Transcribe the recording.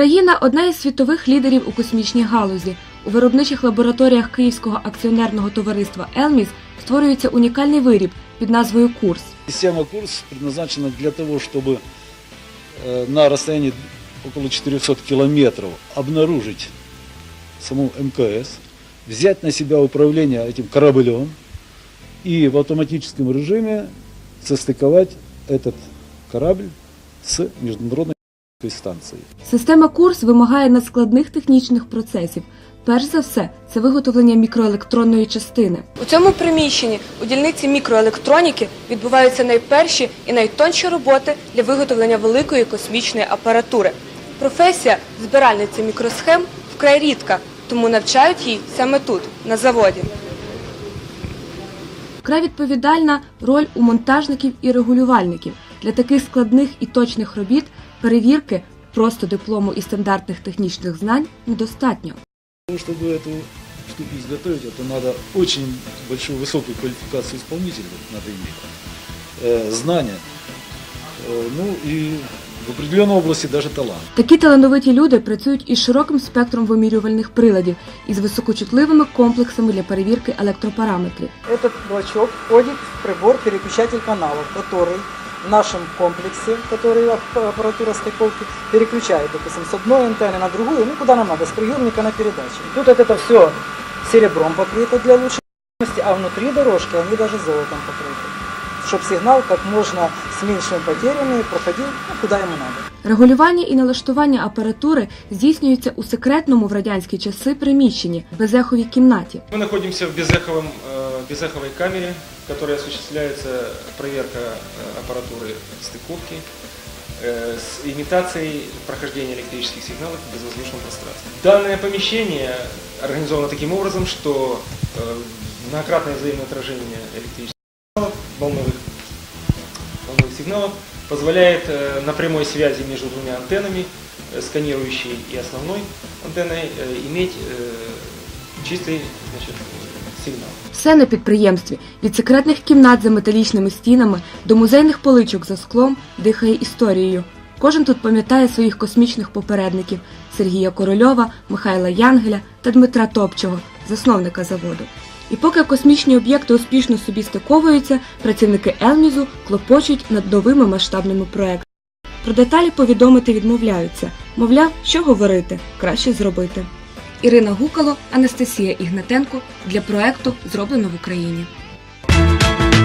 Україна одна із світових лідерів у космічній галузі. У виробничих лабораторіях Київського акціонерного товариства Елміс створюється унікальний виріб під назвою Курс. Система курс предназначена для того, чтобы э, на расстоянии около 400 километров обнаружить саму МКС, взять на себя управление этим кораблем и в автоматическом режиме состыковать этот корабль с международной станцией. Система Курс вимагає надскладних технічних процесів. Перш за все, це виготовлення мікроелектронної частини. У цьому приміщенні у дільниці мікроелектроніки відбуваються найперші і найтонші роботи для виготовлення великої космічної апаратури. Професія збиральниці мікросхем вкрай рідка, тому навчають їй саме тут, на заводі. Вкрай відповідальна роль у монтажників і регулювальників. Для таких складних і точних робіт перевірки просто диплому і стандартних технічних знань недостатньо. Для того, чтобы эту штуку изготовить, это надо очень большую, высокую квалификацию исполнителя надо иметь, э, знания, э, ну и в определенной области даже талант. Такі талановиті люди працюють із широким спектром вимірювальних приладів із високочутливими комплексами для перевірки електропараметрів. Этот блочок входит в прибор переключатель каналов, который в нашем комплексе, который ап- аппаратура стыковки, переключает, допустим, с одной антенны на другую, ну куда нам надо, с приемника на передачу. Тут вот это все серебром покрыто для лучшей видимости, а внутри дорожки они даже золотом покрыты. Чтобы сигнал как можно с меньшими потерями проходил ну, куда ему надо. Регулювання і налаштування апаратури здійснюється у секретному в радянські часи приміщенні безеховій кімнаті. Мы находимся в безэховом, э, е, безэховой камере, в которой осуществляется проверка э, аппаратуры стыковки э, с имитацией прохождения электрических сигналов в безвоздушном пространстве. Данное помещение организовано таким образом, что э, многократное взаимное отражение электрических сигналов, волновых, волновых сигналов позволяет на прямой связи между двумя антеннами, сканирующей и основной антенной, иметь чистый значит, сигнал. Все на підприємстві від секретних кімнат за металічними стінами до музейних поличок за склом дихає історією. Кожен тут пам'ятає своїх космічних попередників Сергія Корольова, Михайла Янгеля та Дмитра Топчого, засновника заводу. І поки космічні об'єкти успішно собі стиковуються, працівники Елмізу клопочуть над новими масштабними проектами. Про деталі повідомити відмовляються. Мовляв, що говорити, краще зробити. Ірина Гукало, Анастасія Ігнатенко для проекту Зроблено в Україні.